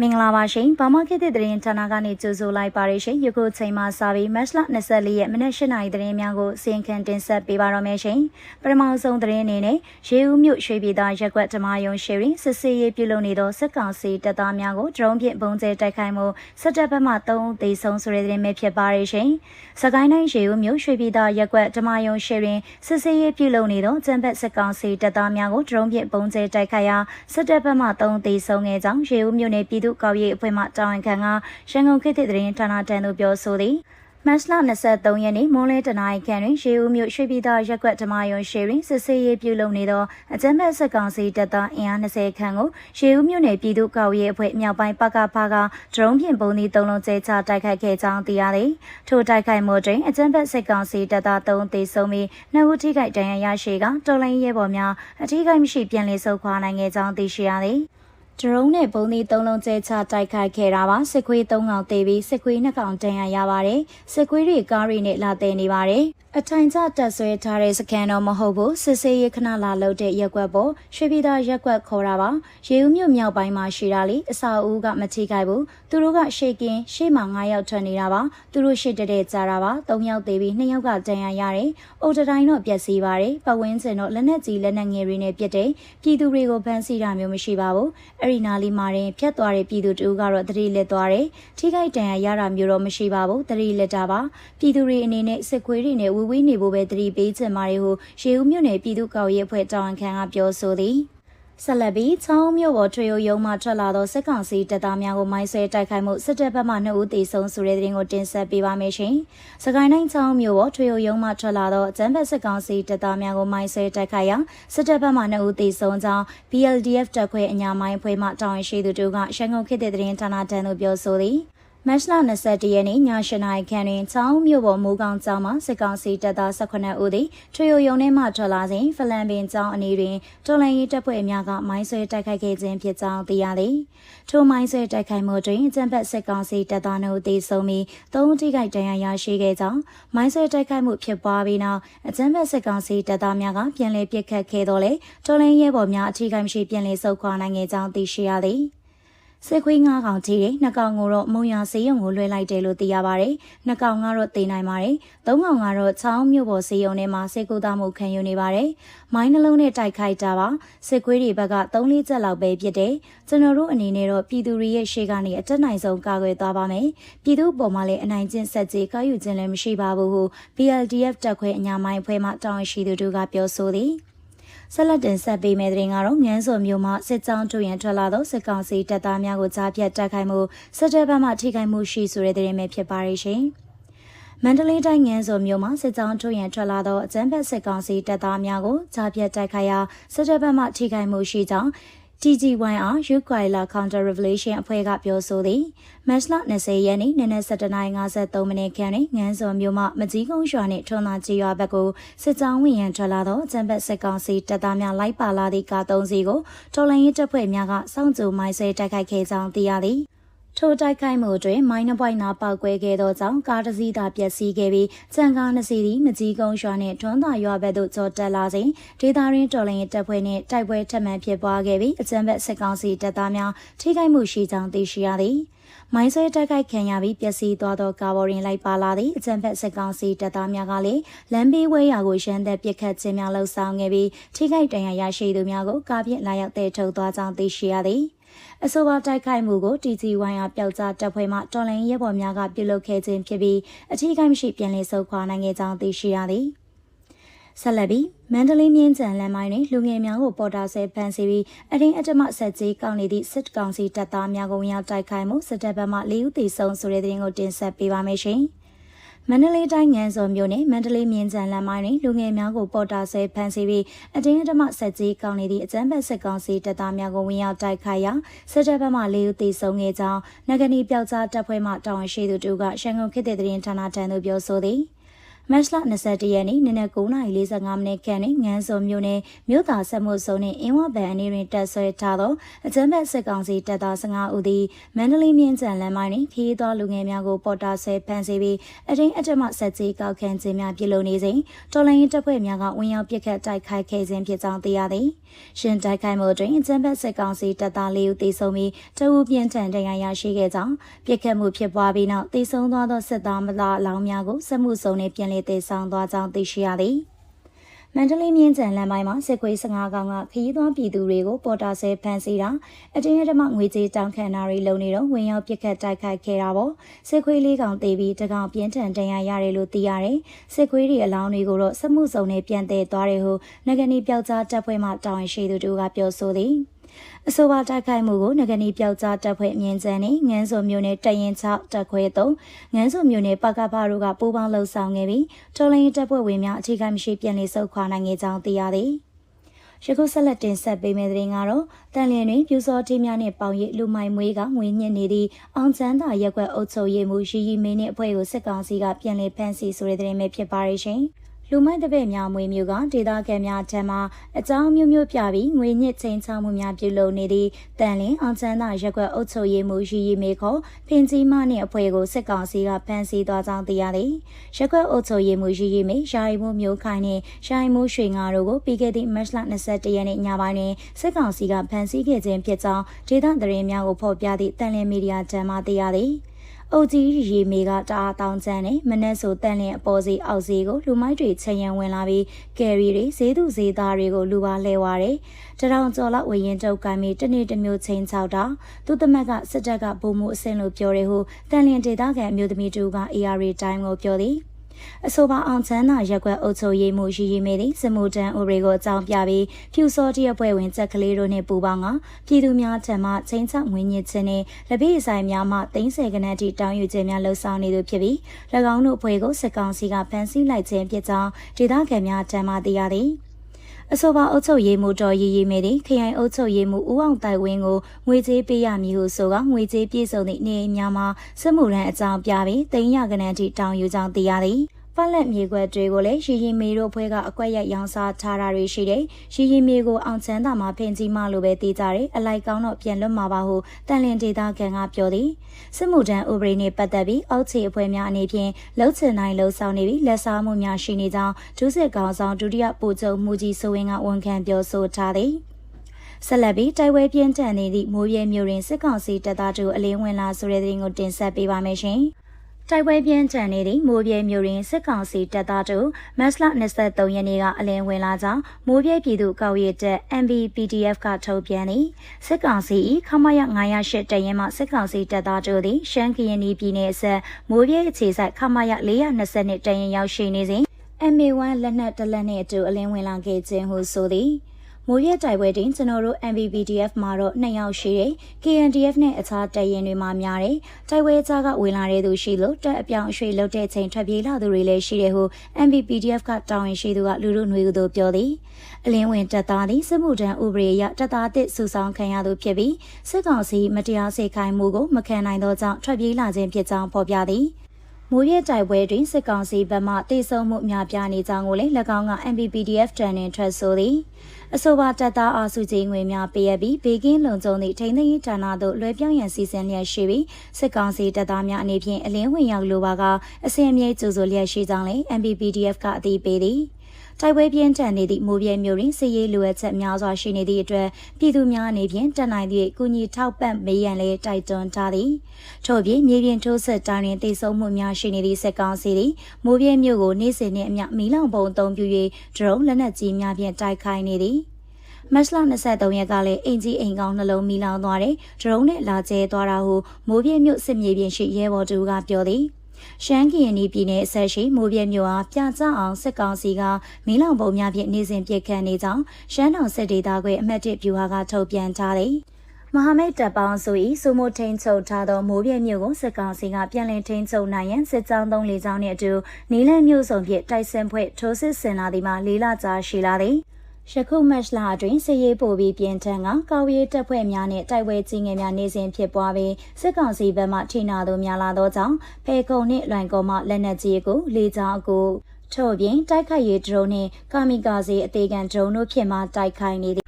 မင်္ဂလာပါရှင်ဘာမခေတ်တဲ့သတင်းဌာနကနေကြိုဆိုလိုက်ပါရရှင်ယခုချိန်မှာစပြီးမတ်လ24ရက်မိနစ်8နာရီသတင်းများကိုစီရင်ခံတင်ဆက်ပေးပါတော့မယ်ရှင်ပထမဆုံးသတင်းအနေနဲ့ရေဦးမြို့ရွှေပြည်သားရက်ကွက်ဓမ္မယုံရှေရင်စစ်စေးရေးပြုလုပ်နေသောစစ်ကောင်စီတပ်သားများကိုဒရုန်းဖြင့်ပုံကျဲတိုက်ခိုက်မှုစစ်တပ်ဘက်မှ3ဦးသေဆုံးဆိုတဲ့သတင်းပဲဖြစ်ပါရရှင်စကိုင်းတိုင်းရေဦးမြို့ရွှေပြည်သားရက်ကွက်ဓမ္မယုံရှေရင်စစ်စေးရေးပြုလုပ်နေသောကျန်းဖက်စစ်ကောင်စီတပ်သားများကိုဒရုန်းဖြင့်ပုံကျဲတိုက်ခိုက်ရာစစ်တပ်ဘက်မှ3ဦးသေဆုံးခဲ့ကြောင်းရေဦးမြို့နယ်ပြည်သူ့ကောက်ရေးအဖွဲ့မှတာဝန်ခံကရန်ကုန်ခေတ်သစ်သတင်းဌာနတန်တို့ပြောဆိုသည်မတ်လ23ရက်နေ့မွန်းလင်းတနာရီခန့်တွင်ရေဦးမြို့ရွှေပြည်သာရက်ကွက်ဓမ္မယုံရှေရင်စစ်ဆေးရေးပြုလုပ်နေသောအကြမ်းဖက်စစ်ကောင်စီတပ်သားအင်အား20ခန့်ကိုရေဦးမြို့နယ်ပြည်သူ့ကောက်ရေးအဖွဲ့မြောက်ပိုင်းပကဖကဒရုန်းဖြင့်ပုံသီးသုံးလုံးကျဲချတိုက်ခိုက်ခဲ့ကြောင်းသိရသည်ထိုတိုက်ခိုက်မှုတွင်အကြမ်းဖက်စစ်ကောင်စီတပ်သား3သေဆုံးပြီးနှစ်ဦးထိခိုက်ဒဏ်ရာရရှိကတော်လိုင်းရဲဘော်များအထိခိုက်မရှိပြန်လည်ဆုတ်ခွာနိုင်ခဲ့ကြောင်းသိရှိရသည် ဒရုန်းနဲ့ပုံသီးသုံးလုံးကျဲချတိုက်ခိုက်ခဲ့တာပါစစ်ခွေး၃កောင်တေးပြီးစစ်ခွေး၂កောင်တန်ရရပါတယ်စစ်ခွေးတွေကားတွေနဲ့လာတဲနေပါတယ် အထိုင်ကျတက်ဆွဲထားတဲ့စကန်တော့မဟုတ်ဘူးစစ်စေးရခဏလာလို့တဲ့ရက်ွက်ပေါ်ရွှေပြည်သာရက်ွက်ခေါ်တာပါရေဦးမြို့မြောက်ပိုင်းမှာရှိတာလေအစာအုပ်ကမထိခိုက်ဘူးသူတို့ကရှေကင်းရှေ့မှာ9ယောက်ထွက်နေတာပါသူတို့ရှေ့တဲ့တဲ့ကြတာပါ3ယောက်သေးပြီး2ယောက်ကတန်ရရတယ်အိုတတိုင်းတော့ပျက်စီးပါတယ်ပတ်ဝန်းကျင်တော့လက်နက်ကြီးလက်နက်ငယ်တွေနဲ့ပြစ်တယ်ပြည်သူတွေကိုဖမ်းဆီးတာမျိုးမရှိပါဘူးအဲ့ဒီနာလီမာရင်ဖြတ်သွားတဲ့ပြည်သူတူကတော့တတိလက်သွားတယ်ထိခိုက်တန်ရရတာမျိုးတော့မရှိပါဘူးတတိလက်တာပါပြည်သူတွေအနေနဲ့စစ်ခွေးတွေနဲ့ဝီဝီနေဖို့ပဲတတိပေးချင်ပါတယ်ဟုရေဦးမြို့နယ်ပြည်သူ့ကောက်ရေးအဖွဲ့တာဝန်ခံကပြောဆိုသည်ဆက်လက်ပြီးချောင်းမြို့ပေါ်ထွေရုံမှထွက်လာသောစစ်ကောင်စီတပ်သားများကိုမိုင်းဆွဲတိုက်ခိုက်မှုစစ်တပ်ဘက်မှ2ဦးသေဆုံးဆိုတဲ့သတင်းကိုတင်ဆက်ပေးပါမယ်ရှင်။စကိုင်းတိုင်းချောင်းမြို့ပေါ်ထွေရုံမှထွက်လာသောအကြမ်းဖက်စစ်ကောင်စီတပ်သားများကိုမိုင်းဆွဲတိုက်ခိုက်ရာစစ်တပ်ဘက်မှ2ဦးသေဆုံးကြောင်း BLDF တပ်ခွဲအညာမိုင်းဖွဲ့မှတာဝန်ရှိသူတို့ကရှန်ကုန်ခေတ်တဲ့သတင်းဌာနတန်းသို့ပြောဆိုသည်။ မတ်လ21ရက်နေ့ည8နာရီခန့်တွင်ချောင်းမြို့ပေါ်မိုးကောင်းကျောင်းမှာစစ်ကောင်စီတပ်သား18ဦးသည်ထွေရုံထဲမှထွက်လာစဉ်ဖလန်ပင်ကျောင်းအနီးတွင်တော်လန်ရေးတပ်ဖွဲ့များကမိုင်းဆွဲတိုက်ခိုက်ခဲ့ခြင်းဖြစ်ကြောင်းသိရသည်။ထိုမိုင်းဆွဲတိုက်ခိုက်မှုတွင်အကြံဖက်စစ်ကောင်စီတပ်သားတို့သေဆုံးပြီး၃ဦးထိခိုက်ဒဏ်ရာရရှိခဲ့ကြောင်းမိုင်းဆွဲတိုက်ခိုက်မှုဖြစ်ပွားပြီးနောက်အကြံဖက်စစ်ကောင်စီတပ်သားများကပြန်လည်ပစ်ခတ်ခဲ့တော်လဲတော်လန်ရဲဘော်များအထိခိုက်မရှိပြန်လည်ဆုတ်ခွာနိုင်ခဲ့ကြောင်းသိရှိရသည်။ စစ်ခွေးငါးကောင်ကြီးတယ်နှစ်ကောင်ကိုတော့မုံရစေးရုံကိုလွှဲလိုက်တယ်လို့သိရပါတယ်နှစ်ကောင်ကတော့တေးနိုင်ပါတယ်သုံးကောင်ကတော့ချောင်းမြို့ပေါ်စေးရုံထဲမှာစေကူသားမှုခံယူနေပါတယ်မိုင်းနှလုံးနဲ့တိုက်ခိုက်တာပါစစ်ခွေးတွေဘက်က3လေးချက်လောက်ပဲဖြစ်တယ်ကျွန်တော်တို့အနေနဲ့တော့ပြည်သူတွေရဲ့ရှေ့ကနေအတက်နိုင်ဆုံးကာကွယ်သွားပါမယ်ပြည်သူပေါ်မှာလည်းအနိုင်ကျင့်ဆက်ကြီးကားယူခြင်းလည်းမရှိပါဘူးဟု PLDF တက်ခွဲအညာမိုင်းဖွဲ့မှတောင်းရှိသူတို့ကပြောဆိုသည် ဆက်လက်တင်ဆက်ပေးမယ့်တဲ့ရင်ကတော့ငန်းစော်မျိုးမှစစ်ကြောင်းတို့ရန်ထွက်လာသောစစ်ကောင်စီတပ်သားများကိုကြားပြတ်တိုက်ခိုက်မှုစစ်တပ်ဘက်မှထိခိုက်မှုရှိဆိုတဲ့တဲ့ရင်ပဲဖြစ်ပါရဲ့ရှင်။မန္တလေးတိုင်းငန်းစော်မြို့မှာစစ်ကြောင်းထုတ်ရန်ထွက်လာသောအကြမ်းဖက်စစ်ကောင်စီတပ်သားများကိုကြားပြတ်တိုက်ခိုက်ရာစစ်တပ်ဘက်မှထိခိုက်မှုရှိကြောင်း TGYR Ukraila Counter Revelation အဖွဲ့ကပြောဆိုသည်မတ်လ20ရက်နေ့နနက်7:53မိနစ်ခန့်တွင်ငန်းစော်မြို့မှမကြီးကုန်းရွာနှင့်ထွန်းသာကြီးရွာဘက်ကိုစစ်ကြောင်းဝင်ရန်ထွက်လာသောကျန်းပတ်စစ်ကောင်စီတပ်သားများလိုက်ပါလာသည့်ကား၃စီးကိုတော်လှန်ရေးတပ်ဖွဲ့များကစောင့်ကြိုမိုင်းဆွဲတိုက်ခိုက်ခဲ့ကြောင်းသိရသည် ထိုတိုက်ခိုက်မှုတွင်မိုင်းနှပွိုင်နာပောက်ကွဲခဲ့သောကြောင့်ကားတစ်စီးသာပျက်စီးခဲ့ပြီးကြံကားနှစ်စီးသည်မကြီးကုန်းရွာနှင့်ထွန်းသာရွာဘက်သို့ကြော်တက်လာစဉ်ဒေသရင်းတော်လှန်ရေးတပ်ဖွဲ့နှင့်တိုက်ပွဲထပ်မံဖြစ်ပွားခဲ့ပြီးအကြမ်းဖက်စစ်ကောင်စီတပ်သားများထိခိုက်မှုရှိကြောင်းသိရှိရသည်။မိုင်းဆွဲတိုက်ခိုက်ခံရပြီးပျက်စီးသွားသောကားပေါ်တွင်လိုက်ပါလာသည့်အကြံဖက်စစ်ကောင်စီတပ်သားများကလည်းလမ်းဘေးဝဲရာကိုရန်သက်ပစ်ခတ်ခြင်းများလှုပ်ဆောင်ခဲ့ပြီးထိခိုက်ဒဏ်ရာရရှိသူများကိုကားဖြင့်လာရောက်တဲ့ထုတ်သွားကြောင်းသိရှိရသည်။ အဆိုပါတိုက်ခိုက်မှုကို TG1 ရပျောက်ကြားတပ်ဖွဲ့မှတော်လိုင်းရဲဘော်များကပြုလုပ်ခဲ့ခြင်းဖြစ်ပြီးအထူးကိမရှိပြန်လည်ဆုတ်ခွာနိုင်ခဲ့ကြောင်းသိရှိရသည်ဆက်လက်ပြီးမန္တလေးမြင်းကြံလမ်းမိုင်းတွင်လူငယ်များကိုပေါ်တာဆဲဖမ်းဆီးပြီးအရင်အတမဆက်ကြီးကောင်းနေသည့်စစ်ကောင်စီတပ်သားများကိုဝင်ရောက်တိုက်ခိုက်မှုစစ်တပ်ဘက်မှ၄ဦးသေဆုံးဆိုတဲ့သတင်းကိုတင်ဆက်ပေးပါမယ်ရှင်။ မန္တလေးတိုင်းငန်းစော်မြို့နယ်မန္တလေးမြင်းကြံလမ်းမိုင်းတွင်လူငယ်များကိုပေါ်တာဆဲဖမ်းဆီးပြီးအတင်းအဓမ္မဆက်ကြီးကောင်းနေသည့်အကြမ်းဖက်စစ်ကောင်စီတပ်သားများကိုဝင်ရောက်တိုက်ခိုက်ရာစစ်တပ်ဘက်မှ၄ဦးသေဆုံးခဲ့ကြောင်းနဂနီပျောက်ကြားတပ်ဖွဲ့မှတာဝန်ရှိသူတို့ကရှန်ကုန်ခေတ်တဲ့သတင်းဌာနထံသို့ပြောဆိုသည် မတ်လ21ရက်နေ့နနက်9:45မိနစ်ခန့်တွင်ငန်းစုံမြို့နယ်မြို့သားဆက်မှုစုံနှင့်အင်းဝဘန်အနေတွင်တက်ဆွဲထားသောအကြမ်းဖက်စစ်ကောင်စီတပ်သား15ဦးသည်မန္တလေးမြင်းကြံလမ်းမိုင်းတွင်ခရီးသွားလူငယ်များကိုပေါ်တာဆွဲဖမ်းဆီးပြီးအတင်းအဓမ္မဆက်ကြီးကောက်ခံခြင်းများပြုလုပ်နေစဉ်တော်လိုင်းတပ်ဖွဲ့များကဝင်ရောက်ပစ်ခတ်တိုက်ခိုက်ခဲ့ခြင်းဖြစ်ကြောင်းသိရသည်။ရှင်တိုက်ခိုက်မှုတွင်အကြမ်းဖက်စစ်ကောင်စီတပ်သား၄ဦးသေဆုံးပြီးတအူးပြင်းထန်ဒဏ်ရာရရှိခဲ့ကြောင်းပစ်ခတ်မှုဖြစ်ပွားပြီးနောက်သေဆုံးသွားသောစစ်သားမသားအလောင်းများကိုစစ်မှုစုံနှင့်ပြန်လည်တည်ဆောင်သွားကြောင်းသိရှိရသည်မန္တလေးမြင်းကြံလမ်းပိုင်းမှာစစ်ခွေး15ကောင်ကခရီးသွားပြည်သူတွေကိုပေါ်တာဆဲဖမ်းဆီးတာအတင်းအဓမ္မငွေကြေးတောင်းခံတာတွေလုပ်နေတော့ဝင်ရောက်ပစ်ခတ်တိုက်ခိုက်ခဲ့တာပေါ့စစ်ခွေးလေးကောင်တေးပြီးတကောင်ပြင်းထန်တန်ရာရတယ်လို့သိရတယ်စစ်ခွေးတွေအလောင်းတွေကိုတော့စမှုစုံနဲ့ပြန်တည်သွားတယ်ဟုငကနေပျောက်ကြားတပ်ဖွဲ့မှတာဝန်ရှိသူတို့ကပြောဆိုသည် အဆိုပါတိုက်ခိုက်မှုကိုငကနီပျောက်ကြားတပ်ဖွဲ့အမြင့်စံနဲ့ငန်းစုံမျိုးနဲ့တရင်ချတပ်ခွဲသုံးငန်းစုံမျိုးနဲ့ပကဖတို့ကပူးပေါင်းလှုပ်ဆောင်ခဲ့ပြီးတော်လိုင်းတပ်ဖွဲ့ဝင်များအခြေခံမရှိပြန်လည်ဆုတ်ခွာနိုင်ခဲ့ကြောင်းသိရသည်ယခုဆက်လက်တင်ဆက်ပေးမယ့်သတင်းကတော့တန်လျင်တွင်ပြူစောတိများနှင့်ပေါင်ရည်လူမိုင်မွေးကငွေညစ်နေသည့်အောင်ချမ်းသာရက်ွက်အုပ်ချုပ်ရေးမှုရီရီမင်းနှင့်အဖွဲ့ကိုစစ်ကောင်စီကပြန်လည်ဖမ်းဆီးဆိုတဲ့သတင်းပဲဖြစ်ပါရဲ့ရှင်။ လူမိုက်တပည့်များမွေမျိုးကဒေသခံများထံမှအကြောင်းမျိုးမျိုးပြပြီးငွေညစ်ချင်းချမှုများပြုလုပ်နေသည့်တန်လင်းအောင်ချမ်းသာရက်ွက်အုပ်ချုပ်ရေးမှုရည်ရည်မေခေါ်ဖင်ကြီးမနှင့်အဖွဲ့ကိုစစ်ကောင်စီကဖမ်းဆီးသွားကြောင်းသိရသည်ရက်ွက်အုပ်ချုပ်ရေးမှုရည်ရည်မေယာယီမှုမျိုးခိုင်နှင့်ယာယီမှုရွှေငါတို့ကိုပြီးခဲ့သည့်မတ်လ21ရက်နေ့ညပိုင်းတွင်စစ်ကောင်စီကဖမ်းဆီးခဲ့ခြင်းဖြစ်ကြောင်းဒေသသတင်းများကိုဖော်ပြသည့်တန်လင်းမီဒီယာထံမှသိရသည် အုတ်ကြီးရေမေကတအားတောင်းချမ်းနဲ့မနက်ဆိုတန်လင်အပေါ်စီအောက်စီကိုလူမိုက်တွေချရန်ဝင်လာပြီးကယ်ရီတွေဈေးသူဈေးသားတွေကိုလူပါလဲဝါတယ်။တရောင်ကျော်လောက်ဝရင်တုတ်ကိုင်းပြီးတနေ့တစ်မျိုးချင်းချောက်တာသူ့သမက်ကစစ်တပ်ကပုံမှုအဆင့်လို့ပြောတယ်ဟုတန်လင်ဒေသခံအမျိုးသမီးတူက AR Time ကိုပြောသည်။ အဆိုပါအောင်ချမ်းသာရက်ွက်အုပ်ချုပ်ရေးမှုရည်ရည်မေသည့်စမူတန်ဥရေကိုအကြောင်းပြပြီးဖြူစောတရပွဲဝင်ချက်ကလေးတို့နှင့်ပူပေါင်းကပြည်သူများထံမှချင်းချငွေညစ်ခြင်းနှင့်လက်ပြဆိုင်များမှတင်းဆယ်ကနက်တီတောင်းယူခြင်းများလှုပ်ဆောင်နေသူဖြစ်ပြီး၎င်းတို့အဖွဲ့ကိုစစ်ကောင်စီကဖမ်းဆီးလိုက်ခြင်းဖြစ်ကြောင်းဒေသခံများထံမှသိရသည် အဆိုပါအုပ်ချုပ်ရေးမှုတော်ရည်ရည်မေသည်ခရိုင်အုပ်ချုပ်ရေးမှုဦးအောင်တိုင်ဝင်းကိုငွေကြေးပေးရမည်ဟုဆိုကငွေကြေးပြည့်စုံသည့်နေအိမ်များမှာစစ်မှုရန်အကြောင်းပြပြီးတင်ရကနန်းထိတောင်းယူကြောင်းသိရသည် ပလက်မြေခွက်တွေကိုလည်းရီရီမေတို့ဖွဲ့ကအကွက်ရက်ရောင်းစားထားတာတွေရှိတယ်။ရီရီမေကိုအောင်ချမ်းသာမှာဖင်ကြီးမလို့ပဲတည်ကြတယ်။အလိုက်ကောင်းတော့ပြန်လွတ်မှာပါဟုတန်လင်ဒေတာကန်ကပြောသည်။စစ်မှုထမ်းဥပဒေနဲ့ပတ်သက်ပြီးအောက်ခြေအဖွဲ့များအနေဖြင့်လှုပ်ချင်နိုင်လှုပ်ဆောင်နေပြီးလက်စားမှုများရှိနေကြောင်းဒုစစ်ကောင်ဆောင်ဒုတိယပိုချုပ်မှုကြီးစိုးဝင်းကဝန်ခံပြောဆိုထားသည်။ဆက်လက်ပြီးတိုက်ပွဲပြင်းထန်နေသည့်မိုးရဲမျိုးတွင်စစ်ကောင်စီတပ်သားတို့အလင်းဝင်လာဆိုတဲ့သတင်းကိုတင်ဆက်ပေးပါမယ်ရှင်။ တိုက်ပွဲပြင်းထန်နေသည့်မိုးပြဲမျိုးရင်းစစ်ကောင်စီတပ်သားတို့မတ်လ23ရက်နေ့ကအလင်းဝင်လာကြောင်းမိုးပြဲပြည်သူကောက်ရတဲ့ MVPDF ကထုတ်ပြန်သည်စစ်ကောင်စီခမရ908တရင်မှစစ်ကောင်စီတပ်သားတို့သည်ရှမ်းကရင်ပြည်နယ်ဆက်မိုးပြဲအခြေစိုက်ခမရ420တရင်ရောက်ရှိနေစဉ် MA1 လက်နက်တလက်နှင့်အတူအလင်းဝင်လာခဲ့ခြင်းဟုဆိုသည် မိုးရက်တိုက်ပွဲတင်ကျွန်တော်တို့ MVPDF မှာတော့2ယောက်ရှိတယ်။ KNDF နဲ့အခြားတပ်ရင်တွေမှာများတယ်။တိုက်ပွဲကြားကဝင်လာတဲ့သူရှိလို့တပ်အပြောင်အရွှေ့လုပ်တဲ့ချိန်ထွက်ပြေးလာသူတွေလည်းရှိတယ်ဟု MVPDF ကတာဝန်ရှိသူကလူလူຫນွေသူတို့ပြောသည်။အလင်းဝင်တပ်သားသည်စစ်မှုထမ်းဥပဒေအရတပ်သားတစ်စုဆောင်ခံရသူဖြစ်ပြီးစစ်ကောင်စီမတရားစေခိုင်းမှုကိုမခံနိုင်သောကြောင့်ထွက်ပြေးလာခြင်းဖြစ်ကြောင်းဖော်ပြသည်။မိုးရဲတိုက်ပွဲတွင်စစ်ကောင်စီဘက်မှတေဆုံမှုအများပြားနေကြောင်းကိုလည်း၎င်းက MPPDF တန်နှင်ထွက်ဆိုသည် အဆိုပါတပ်သားအားစုကြီးငွေများပေးရပြီးဘေကင်းလုံခြုံသည့်ထိန်းသိမ်းရေးဌာနသို့လွှဲပြောင်းရန်စီစဉ်လျက်ရှိပြီးစစ်ကောင်စီတပ်သားများအနေဖြင့်အလင်းဝင်ရောက်လိုပါကအစင်အမြဲကြိုဆိုလျက်ရှိကြောင်းလည်း MPPDF ကအသိပေးသည် တိုက်ပွဲပြင်းထန်နေသည့်မိုးပြဲမျိုးတွင်စစ်ရေးလိုအပ်ချက်များစွာရှိနေသည့်အတွက်ပြည်သူများအနေဖြင့်တက်နိုင်သည့်ကုညီထောက်ပံ့မေးရန်လည်းတိုက်တွန်းထားသည်ထို့ပြင်မြေပြင်ထိုးစစ်တိုင်းတွင်တိတ်ဆုံမှုများရှိနေသည့်စစ်ကောင်စီသည်မိုးပြဲမျိုးကိုနေ့စဉ်နှင့်အမျှမီးလောင်ပုံအုံပြု၍ဒရုန်းလက်နက်ကြီးများဖြင့်တိုက်ခိုက်နေသည်မတ်လ23ရက်ကလည်းအင်ကြီးအိမ်ကောင်းနှလုံးမီလောင်သွားတယ်ဒရုန်းနဲ့လာကျဲသွားတာဟုမိုးပြဲမြို့စစ်မြေပြင်ရှိရဲဘော်တူကပြောသည် ရှမ်းကရင်ပြည်နယ်အဆက်ရှိမိုးပြဲမြို့အားပြကြအောင်စစ်ကောင်စီကမီးလောင်ပုံများဖြင့်နေစဉ်ပြစ်ခတ်နေကြောင်းရှမ်းတောင်စစ်ဒေသခွဲအမှတ်1ဗျူဟာကထုတ်ပြန်ထားသည်မဟာမိတ်တပ်ပေါင်းစု၏စုမိုထိန်ချုပ်ထားသောမိုးပြဲမြို့ကိုစစ်ကောင်စီကပြန်လည်ထိန်ချုပ်နိုင်ရန်စစ်ကြောင်းသုံးလေကြောင်းနှင့်အတူနီလန်းမြို့စုံဖြင့်တိုက်စင်ဖွဲ့ထိုးစစ်ဆင်လာသည်မှာလေးလကြာရှိလာသည် ယခုမတ်လအတွင်းစစ်ရေးပို့ပြီးပြင်ထန်ကကောက်ရေးတပ်ဖွဲ့များနဲ့တိုက်ပွဲကြီးငယ်များနေစဉ်ဖြစ်ပွားပြီးစစ်ကောင်စီဘက်မှထိနာသူများလာသောကြောင့်ဖေကုံနှင့်လွိုင်ကုံမှလက်နက်ကြီးကိုလေကြောင်းကိုထို့အပြင်တိုက်ခိုက်ရေးဒရုန်းနှင့်ကာမီကာဇေအသေးခံဒရုန်းတို့ဖြင့်မှတိုက်ခိုက်နေသည်